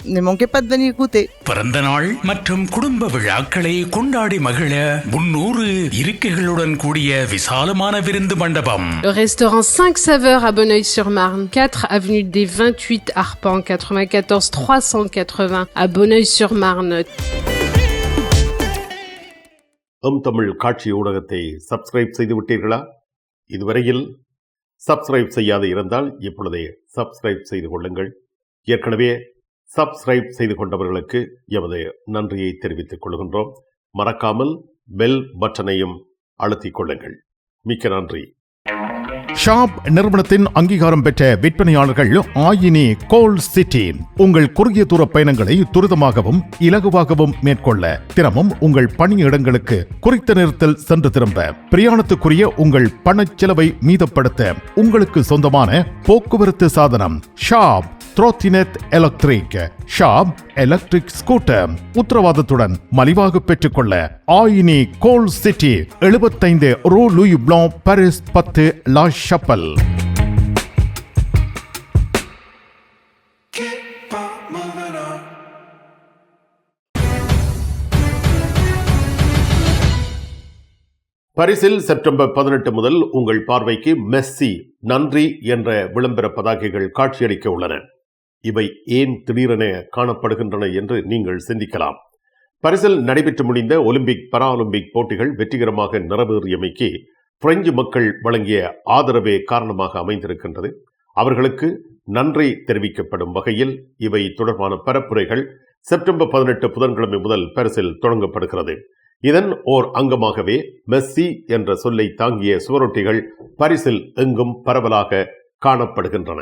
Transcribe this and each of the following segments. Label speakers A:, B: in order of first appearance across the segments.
A: Goûter.
B: பிறந்த நாள் மற்றும் குடும்ப விழாக்களை கொண்டாடி மகிழ முன்னூறு இருக்கைகளுடன் கூடிய விசாலமான விருந்து மண்டபம்
C: Le restaurant 5 saveurs à Bonneuil-sur-Marne, 4 avenue des 28 Arpents, 94 380 à Bonneuil-sur-Marne.
D: எம் தமிழ் காட்சி ஊடகத்தை சப்ஸ்கிரைப் செய்து விட்டீர்களா இதுவரையில் சப்ஸ்கிரைப் செய்யாது இருந்தால் இப்பொழுதே சப்ஸ்கிரைப் செய்து கொள்ளுங்கள் ஏற்கனவே சப்ஸ்கிரைப் செய்து கொண்டவர்களுக்கு எமது நன்றியை தெரிவித்துக் கொள்கின்றோம். மறக்காமல் பெல் பட்டனையும் அழுத்திக் கொள்ளுங்கள். மிக்க நன்றி.
E: ஷாப் நிறுவனத்தின் அங்கீகாரம் பெற்ற விற்பனையாளர்கள் ஆயினி கோல் சிட்டி. உங்கள் குறுகிய தூர பயணங்களை துரிதமாகவும் இலகுவாகவும் மேற்கொள்ள தினமும் உங்கள் பணியிடங்களுக்கு குறித்த நேரத்தில் சென்று திரும்ப பிரயாணத்துக்குரிய உங்கள் பணச்செலவை மீதப்படுத்த உங்களுக்கு சொந்தமான போக்குவரத்து சாதனம் ஷாப் த்ரோத்தினெத் எலக்ட்ரிக். Shop electric scooter. உத்தரவாதத்துடன் மலிவாக பெற்றுக்கொள்ள ஆயினி கோல் சிட்டி எழுபத்தைந்து ரூ லூயி பிளான் பாரிஸ் பத்து லாஷ் ஷப்பல்
D: பரிசில் செப்டம்பர் பதினெட்டு முதல் உங்கள் பார்வைக்கு மெஸ்ஸி நன்றி என்ற விளம்பர பதாகைகள் காட்சியளிக்க உள்ளன. இவை ஏன் திடீரென காணப்படுகின்றன என்று நீங்கள் சிந்திக்கலாம். பரிசில் நடைபெற்று முடிந்த ஒலிம்பிக் பராலிம்பிக் போட்டிகள் வெற்றிகரமாக நிறைவேறியமைக்கு பிரெஞ்சு மக்கள் வழங்கிய ஆதரவே காரணமாக அமைந்திருக்கின்றது. அவர்களுக்கு நன்றி தெரிவிக்கப்படும் வகையில் இவை தொடர்பான பரப்புரைகள் செப்டம்பர் பதினெட்டு புதன்கிழமை முதல் பரிசில் தொடங்கப்படுகிறது. இதன் ஓர் அங்கமாகவே மெஸ்ஸி என்ற சொல்லை தாங்கிய சுவரொட்டிகள் பரிசில் எங்கும் பரவலாக காணப்படுகின்றன.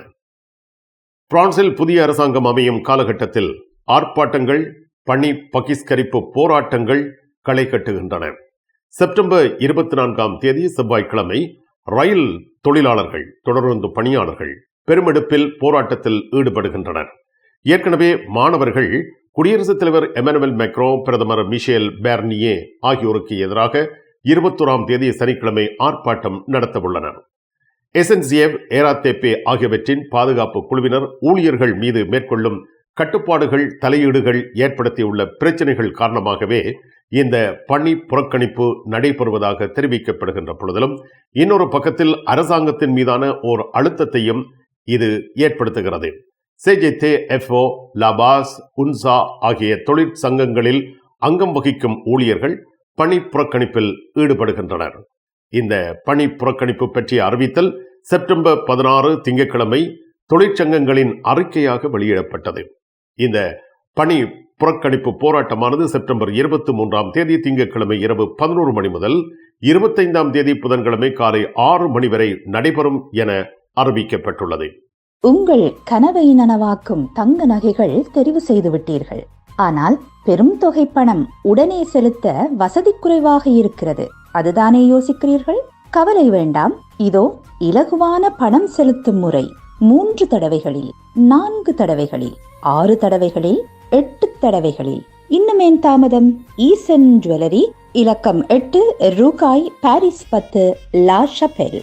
D: பிரான்சில் புதிய அரசாங்கம் அமையும் காலகட்டத்தில் ஆர்ப்பாட்டங்கள் பணி பகிஸ்கரிப்பு போராட்டங்கள் களை கட்டுகின்றன. செப்டம்பர் இருபத்தி நான்காம் தேதி செவ்வாய்க்கிழமை ரயில் தொழிலாளர்கள் தொடர்ந்து பணியாளர்கள் பெருமெடுப்பில் போராட்டத்தில் ஈடுபடுகின்றனர். ஏற்கனவே மாணவர்கள் குடியரசுத் தலைவர் எமனுவல் மெக்ரோ பிரதமர் மிஷேல் பேர்னியே ஆகியோருக்கு எதிராக இருபத்தோராம் தேதி சனிக்கிழமை ஆர்ப்பாட்டம் நடத்தவுள்ளனர். எஸ்என்சிஎஃப் ஏராத்தேப்பே ஆகியவற்றின் பாதுகாப்பு குழுவினர் ஊழியர்கள் மீது மேற்கொள்ளும் கட்டுப்பாடுகள் தலையீடுகள் ஏற்படுத்தியுள்ள பிரச்சனைகள் காரணமாகவே இந்த பணி புறக்கணிப்பு நடைபெறுவதாக தெரிவிக்கப்படுகின்ற பொழுதிலும் இன்னொரு பக்கத்தில் அரசாங்கத்தின் மீதான ஓர் அழுத்தத்தையும் இது ஏற்படுத்துகிறது. சேஜெத்தே எஃப்ஓ லபாஸ் உன்சா ஆகிய தொழிற்சங்கங்களில் அங்கம் வகிக்கும் ஊழியர்கள் பணி புறக்கணிப்பில் ஈடுபடுகின்றனர். இந்த பணி புறக்கணிப்பு பற்றிய அறிவித்தல் செப்டம்பர் பதினாறு திங்கட்கிழமை தொழிற்சங்கங்களின் அறிக்கையாக வெளியிடப்பட்டது. இந்த பணி புறக்கணிப்பு போராட்டமானது செப்டம்பர் இருபத்தி மூன்றாம் தேதி திங்கட்கிழமை இரவு பதினோரு மணி முதல் இருபத்தைந்தாம் தேதி புதன்கிழமை காலை ஆறு மணி வரை நடைபெறும் என அறிவிக்கப்பட்டுள்ளது.
F: உங்கள் கனவை நனவாக்கும் தங்க நகைகள் தெரிவு செய்து விட்டீர்கள். ஆனால் பெரும் தொகை பணம் உடனே செலுத்த வசதி குறைவாக இருக்கிறது. அதுதானே யோசிக்கிறீர்கள்? கவலை வேண்டாம். இதோ இலகுவான பணம் செலுத்தும் முறை. மூன்று தடவைகளில் நான்கு தடவைகளில் ஆறு தடவைகளில் எட்டு தடவைகளில். இன்னும் ஏன் தாமதம்? ஈசன் ஜுவல்லரி இலக்கம் எட்டு ரூகாய் பாரிஸ் பத்து லா ஷபெல்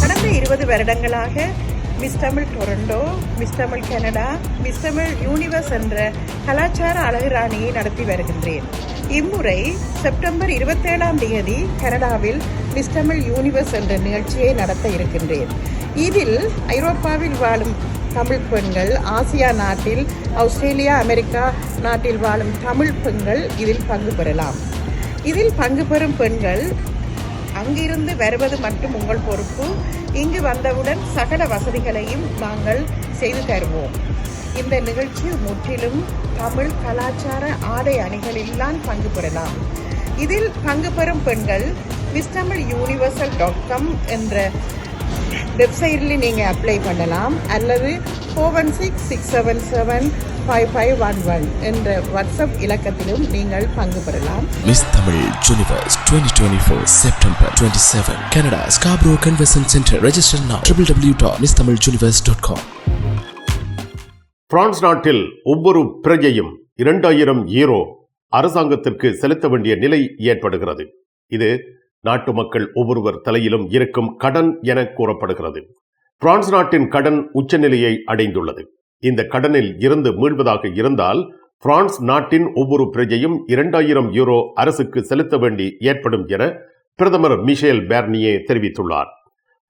G: கடந்த இருபது வருடங்களாக Miss Tamil Toronto Miss Tamil Canada Miss Tamil Universe என்ற கலாச்சார அழகுராணியை நடத்தி வருகின்றேன். இம்முறை செப்டம்பர் இருபத்தேழாம் தேதி கனடாவில் மிஸ் தமிழ் யூனிவர்ஸ் என்ற நிகழ்ச்சியை நடத்த இருக்கின்றேன். இதில் ஐரோப்பாவில் வாழும் தமிழ் பெண்கள் ஆசியா நாட்டில் ஆஸ்திரேலியா அமெரிக்கா நாட்டில் வாழும் தமிழ் பெண்கள் இதில் பங்கு பெறலாம். இதில் பங்கு பெறும் பெண்கள் அங்கிருந்து வருவது மட்டும் உங்கள் பொறுப்பு. இங்கு வந்தவுடன் சகல வசதிகளையும் நாங்கள் செய்து தருவோம். இந்த நிகழ்ச்சி முற்றிலும் தமிழ் கலாச்சார ஆடை அணிகளில்தான் பங்கு பெறலாம். இதில் பங்கு பெறும் பெண்கள் Miss Tamil universal dot com என்ற வெப்சைட்டில் நீங்கள் அப்ளை பண்ணலாம். அல்லது four one six six seven seven five five one one என்ற வாட்ஸ்அப் இலக்கத்திலும் நீங்கள் பங்கு பெறலாம்.
H: Miss Tamil Universe 2024 September 27 Canada Scarborough Convention Center register now www.misstamiljuniverse.com
D: France நாட்டில் ஒவ்வொரு பிரஜையும் இரண்டாயிரம் ஈரோ அரசாங்கத்திற்கு செலுத்த வேண்டிய நிலை ஏற்படுகிறது. இது நாட்டு மக்கள் ஒவ்வொருவர் தலையிலும் இருக்கும் கடன் என கூறப்படுகிறது. பிரான்ஸ் நாட்டின் கடன் உச்சநிலையை அடைந்துள்ளது. இந்த கடனில் இருந்து மீள்வதாக இருந்தால் பிரான்ஸ் நாட்டின் ஒவ்வொரு பிரஜையும் இரண்டாயிரம் யூரோ அரசுக்கு செலுத்த வேண்டி ஏற்படும் என பிரதமர் மிஷேல் பேர்னியே தெரிவித்துள்ளார்.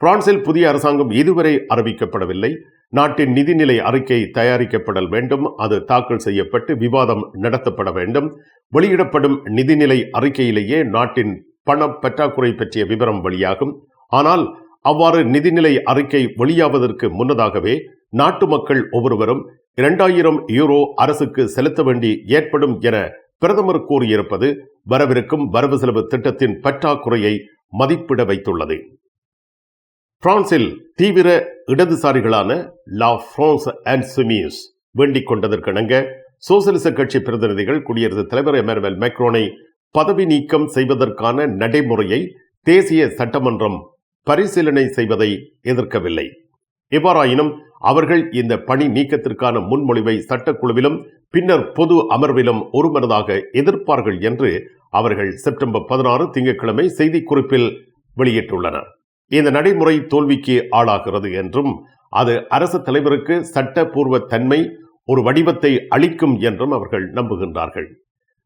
D: பிரான்சில் புதிய அரசாங்கம் இதுவரை அறிவிக்கப்படவில்லை. நாட்டின் நிதிநிலை அறிக்கை தயாரிக்கப்படல் வேண்டும். அது தாக்கல் செய்யப்பட்டு விவாதம் நடத்தப்பட வேண்டும். வெளியிடப்படும் நிதிநிலை அறிக்கையிலேயே நாட்டின் பண பற்றாக்குறை பற்றிய விவரம் வெளியாகும். ஆனால் அவ்வாறு நிதிநிலை அறிக்கை வெளியாவதற்கு முன்னதாகவே நாட்டு மக்கள் ஒவ்வொருவரும் இரண்டாயிரம் யூரோ அரசுக்கு செலுத்த வேண்டி ஏற்படும் என பிரதமர் கூறியிருப்பது வரவிருக்கும் வரவு செலவு திட்டத்தின் பற்றாக்குறையை மதிப்பிட வைத்துள்ளது. பிரான்சில் தீவிர இடதுசாரிகளான லா பிரான்ஸ் அண்ட் சுமியூஸ் வேண்டிக் கொண்டதற்கிணங்க சோசியலிச கட்சி பிரதிநிதிகள் குடியரசுத் தலைவர் எமனுவல் மேக்ரோனை பதவி நீக்கம் செய்வதற்கான நடைமுறையை தேசிய சட்டமன்றம் பரிசீலனை செய்வதை எதிர்க்கவில்லை. எவ்வாறாயினும் அவர்கள் இந்த பணி நீக்கத்திற்கான முன்மொழிவை சட்டக்குழுவிலும் பின்னர் பொது அமர்விலும் ஒருமனதாக எதிர்ப்பார்கள் என்று அவர்கள் செப்டம்பர் பதினாறு திங்கட்கிழமை செய்திக்குறிப்பில் வெளியிட்டுள்ளனர். இந்த நடைமுறை தோல்விக்கு ஆளாகிறது என்றும் அது அரசு தலைவருக்கு சட்டப்பூர்வ தன்மை ஒரு வடிவத்தை அளிக்கும் என்றும் அவர்கள் நம்புகின்றார்கள்.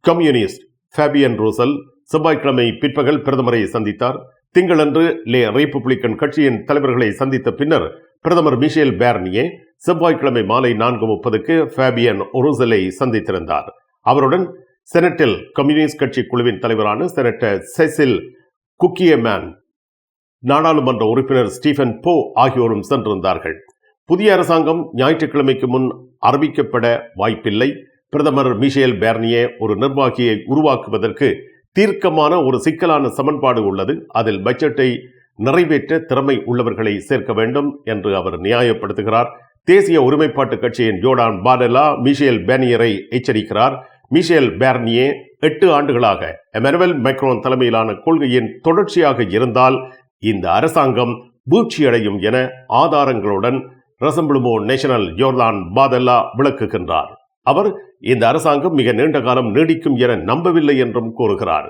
D: கம்யூனிஸ்ட் ஃபேபியன் ரோசல் செவ்வாய்க்கிழமை பிற்பகல் பிரதமரை சந்தித்தார். திங்களன்று லே ரிப்பப்ளிக்கன் கட்சியின் தலைவர்களை சந்தித்த பின்னர் பிரதமர் மிஷேல் பேர்னியே செவ்வாய்க்கிழமை மாலை நான்கு முப்பதுக்கு ஃபேபியன் ஒருசலை சந்தித்திருந்தார். அவருடன் செனட்டில் கம்யூனிஸ்ட் கட்சி குழுவின் தலைவரான செனட்டர் செசில் குக்கியமேன் நாடாளுமன்ற உறுப்பினர் ஸ்டீஃபன் போ ஆகியோரும் சென்றிருந்தார்கள். புதிய அரசாங்கம் ஞாயிற்றுக்கிழமைக்கு முன் அறிவிக்கப்பட வாய்ப்பில்லை. பிரதமர் மிஷேல் பேர்னியே ஒரு நிர்வாகியை உருவாக்குவதற்கு தீர்க்கமான ஒரு சிக்கலான சமன்பாடு உள்ளது. அதில் பட்ஜெட்டை நிறைவேற்ற திறமை உள்ளவர்களை சேர்க்க வேண்டும் என்று அவர் நியாயப்படுத்துகிறார். தேசிய ஒருமைப்பாட்டு கட்சியின் ஜோர்டான் பாடெலா மிஷேல் பேனியரை எச்சரிக்கிறார். மிஷேல் பேர்னியே எட்டு ஆண்டுகளாக எமனுவல் மைக்ரோன் தலைமையிலான கொள்கையின் தொடர்ச்சியாக இருந்தால் இந்த அரசாங்கம் வீழ்ச்சியடையும் என ஆதாரங்களுடன் ரசம்பிளுமோ நேஷனல் ஜோர்லான் பாதல்லா விளக்குகின்றார். அவர் இந்த அரசாங்கம் மிக நீண்ட காலம் நீடிக்கும் என நம்பவில்லை என்றும் கூறுகிறார்.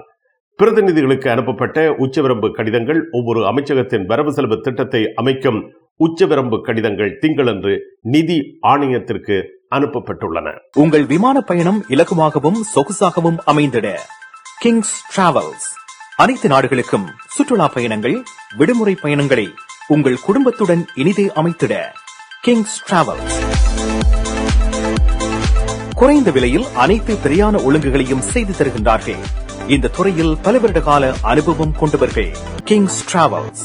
D: பிரதிநிதிகளுக்கு அனுப்பப்பட்ட உச்சவரம்பு கடிதங்கள் ஒவ்வொரு அமைச்சகத்தின் வரவு செலவு திட்டத்தை அமைக்கும் உச்சவரம்பு கடிதங்கள் திங்களன்று நிதி ஆணையத்திற்கு அனுப்பப்பட்டுள்ளன.
I: உங்கள் விமான பயணம் இலகுவாகவும் சொகுசாகவும் அமைந்திட. கிங்ஸ் டிராவல்ஸ் அனைத்து நாடுகளுக்கும் சுற்றுலா பயணங்கள் விடுமுறை பயணங்களை உங்கள் குடும்பத்துடன் இனிதே அமைத்திட கிங்ஸ் டிராவல்ஸ் குறைந்த விலையில் அனைத்து பிரியாண ஒழுங்குகளையும் செய்து தருகின்றார்கள். இந்த துறையில் பல வருட கால அனுபவம் கொண்டவர்கள் கிங்ஸ் டிராவல்ஸ்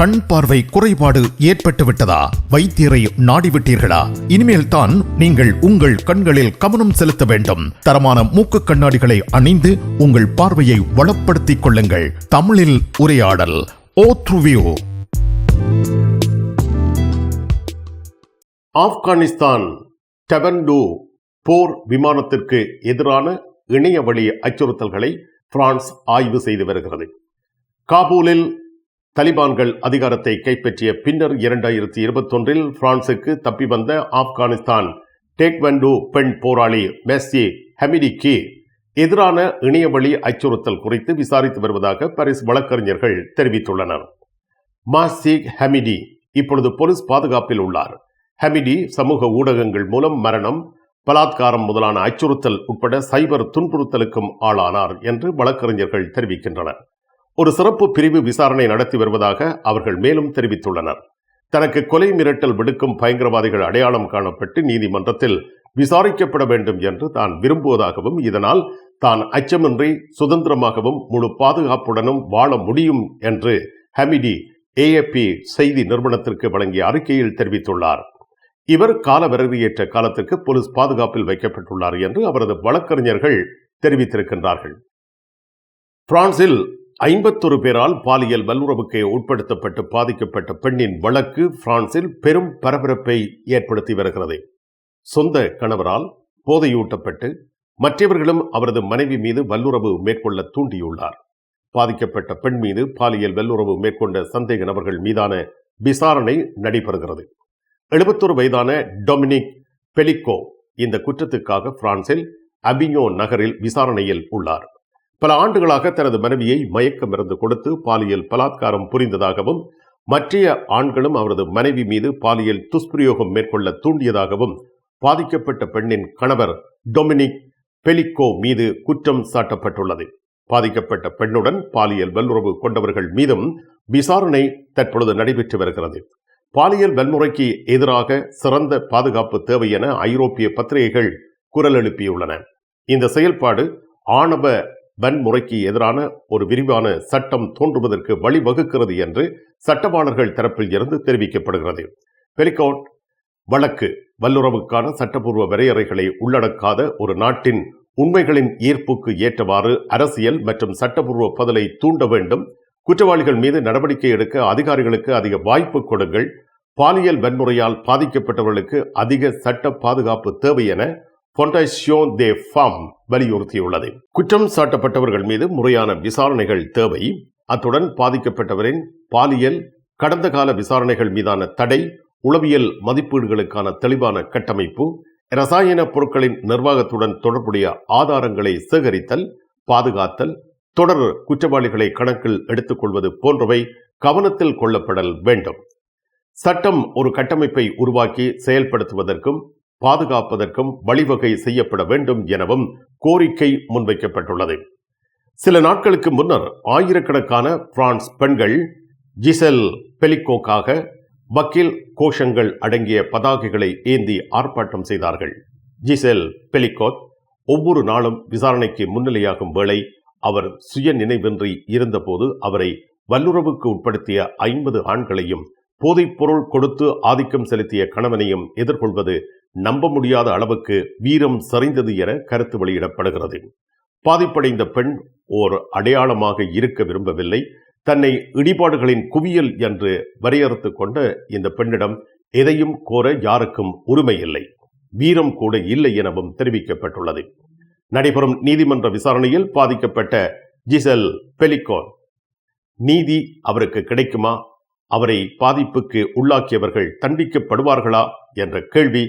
E: கண் பார்வை குறைபாடு ஏற்பட்டு விட்டதா? வைத்தியரை நாடிவிட்டீர்களா? இனிமேல் தான் நீங்கள் உங்கள் கண்களில் கவனம் செலுத்த வேண்டும். தரமான மூக்கு கண்ணாடிகளை அணிந்து உங்கள் பார்வையை வளப்படுத்திக் கொள்ளுங்கள். தமிழில் உரையாடல் ஓத்ருவியோ
D: ஆப்கானிஸ்தான் டெபன்டு போர் விமானத்திற்கு எதிரான இணைய வழி அச்சுறுத்தல்களை பிரான்ஸ் ஆய்வு செய்து வருகிறது. காபூலில் தலிபான்கள் அதிகாரத்தை கைப்பற்றிய பின்னர் இரண்டாயிரத்தி இருபத்தொன்றில் பிரான்சுக்கு தப்பி வந்த ஆப்கானிஸ்தான். டேக்வெண்டோ பெண் போராளி மெஸ்ஸி ஹமிடிக்கு எதிரான இணையவழி அச்சுறுத்தல் குறித்து விசாரித்து வருவதாக பாரிஸ் வழக்கறிஞர்கள் தெரிவித்துள்ளனர். மாசிக் ஹமிடி இப்பொழுது போலீஸ் பாதுகாப்பில் உள்ளார். ஹமிடி சமூக ஊடகங்கள் மூலம் மரணம் பலாத்காரம் முதலான அச்சுறுத்தல் உட்பட சைபர் துன்புறுத்தலுக்கும் ஆளானார் என்று வழக்கறிஞர்கள் தெரிவிக்கின்றனர். ஒரு சிறப்பு பிரிவு விசாரணை நடத்தி வருவதாக அவர்கள் மேலும் தெரிவித்துள்ளனர். தனக்கு கொலை மிரட்டல் விடுக்கும் பயங்கரவாதிகள் அடையாளம் காணப்பட்டு நீதிமன்றத்தில் விசாரிக்கப்பட வேண்டும் என்று தான் விரும்புவதாகவும் இதனால் தான் அச்சமின்றி சுதந்திரமாகவும் முழு பாதுகாப்புடனும் வாழ முடியும் என்று ஹமிடி ஏஎப்பி செய்தி நிறுவனத்திற்கு வழங்கிய அறிக்கையில் தெரிவித்துள்ளார். இவர் காலவரையற்ற காலத்திற்கு போலீஸ் பாதுகாப்பில் வைக்கப்பட்டுள்ளார் என்று அவரது வழக்கறிஞர்கள் தெரிவித்திருக்கின்றார்கள். பிரான்சில் ஐம்பத்தொரு பேரால் பாலியல் வல்லுறவுக்கு உட்படுத்தப்பட்டு பாதிக்கப்பட்ட பெண்ணின் வழக்கு பிரான்சில் பெரும் பரபரப்பை ஏற்படுத்தி வருகிறது. சொந்த கணவரால் போதையூட்டப்பட்டு மற்றவர்களும் அவரது மனைவி மீது வல்லுறவு மேற்கொள்ள தூண்டியுள்ளார். பாதிக்கப்பட்ட பெண் மீது பாலியல் வல்லுறவு மேற்கொண்ட சந்தேக நபர்கள் மீதான விசாரணை நடைபெறுகிறது. எழுபத்தொரு வயதான டொமினிக் பெலிக்கோ இந்த குற்றத்துக்காக பிரான்சில் அபிஞோ நகரில் விசாரணையில் உள்ளார். பல ஆண்டுகளாக தனது மனைவியை மயக்க மருந்து கொடுத்து பாலியல் பலாத்காரம் புரிந்ததாகவும் மற்றைய ஆண்களும் அவரது மனைவி மீது பாலியல் துஷ்பிரயோகம் மேற்கொள்ள தூண்டியதாகவும் பாதிக்கப்பட்ட பெண்ணின் கணவர் டொமினிக் பெலிக்கோ மீது குற்றம் சாட்டப்பட்டுள்ளது. பாதிக்கப்பட்ட பெண்ணுடன் பாலியல் வல்லுறவு கொண்டவர்கள் மீதும் விசாரணை தற்பொழுது நடைபெற்று வருகிறது. பாலியல் வன்முறைக்கு எதிராக சிறந்த பாதுகாப்பு தேவை என ஐரோப்பிய பத்திரிகைகள் குரல் எழுப்பியுள்ளன. இந்த செயல்பாடு ஆணவ வன்முறைக்கு எதிரான ஒரு விரிவான சட்டம் தோன்றுவதற்கு வழிவகுக்கிறது என்று சட்டவாளர்கள் தரப்பில் இருந்து தெரிவிக்கப்படுகிறது. பெலிகோட் வழக்கு வல்லுறவுக்கான சட்டப்பூர்வ வரையறைகளை உள்ளடக்காத ஒரு நாட்டின் உண்மைகளின் ஈர்ப்புக்கு ஏற்றவாறு அரசியல் மற்றும் சட்டப்பூர்வ பதிலை தூண்ட வேண்டும். குற்றவாளிகள் மீது நடவடிக்கை எடுக்க அதிகாரிகளுக்கு அதிக வாய்ப்பு கொடுங்கள். பாலியல் வன்முறையால் பாதிக்கப்பட்டவர்களுக்கு அதிக சட்ட பாதுகாப்பு தேவை என பொண்டாசியோன் தே ஃபார்ம் வலியுறுத்தியுள்ளது. குற்றம் சாட்டப்பட்டவர்கள் மீது முறையான விசாரணைகள் தேவை. அத்துடன் பாதிக்கப்பட்டவரின் பாலியல் கடந்த கால விசாரணைகள் மீதான தடை உளவியல் மதிப்பீடுகளுக்கான தெளிவான கட்டமைப்பு ரசாயன பொருட்களின் நிர்வாகத்துடன் தொடர்புடைய ஆதாரங்களை சேகரித்தல் பாதுகாத்தல் தொடர் குற்றவாளிகளை கணக்கில் எடுத்துக்கொள்வது போன்றவை கவனத்தில் கொள்ளப்படல் வேண்டும். சட்டம் ஒரு கட்டமைப்பை உருவாக்கி செயல்படுத்துவதற்கும் பாதுகாப்பதற்கும் வழிவகை செய்யப்பட வேண்டும் எனவும் கோரிக்கை முன்வைக்கப்பட்டுள்ளது. சில நாட்களுக்கு முன்னர் ஆயிரக்கணக்கான பிரான்ஸ் பெண்கள் ஜிசெல் பெலிகோக்காக வக்கீல் கோஷங்கள் அடங்கிய பதாகைகளை ஏந்தி ஆர்ப்பாட்டம் செய்தார்கள். ஜிசெல் பெலிகோத் ஒவ்வொரு நாளும் விசாரணைக்கு முன்னிலையாகும் வேளை அவர் சுய நினைவின்றி இருந்தபோது அவரை வல்லுறவுக்கு உட்படுத்திய ஐம்பது ஆண்களையும் போதைப்பொருள் கொடுத்து ஆதிக்கம் செலுத்திய கணவனையும் எதிர்கொள்வது நம்ப முடியாத அளவுக்கு வீரம் சரிந்தது என கருத்து வெளியிடப்படுகிறது. பாதிப்படைந்த பெண் ஓர் அடையாளமாக இருக்க விரும்பவில்லை. தன்னை இடிபாடுகளின் குவியல் என்று வரையறுத்து கொண்ட இந்த பெண்ணிடம் எதையும் கோர யாருக்கும் உரிமை இல்லை. வீரம் கூட இல்லை எனவும் தெரிவிக்கப்பட்டுள்ளது. நடைபெறும் நீதிமன்ற விசாரணையில் பாதிக்கப்பட்ட ஜிசல் பெலிகோன். நீதி அவருக்கு கிடைக்குமா? அவரை பாதிப்புக்கு உள்ளாக்கியவர்கள் தண்டிக்கப்படுவார்களா? என்ற கேள்வி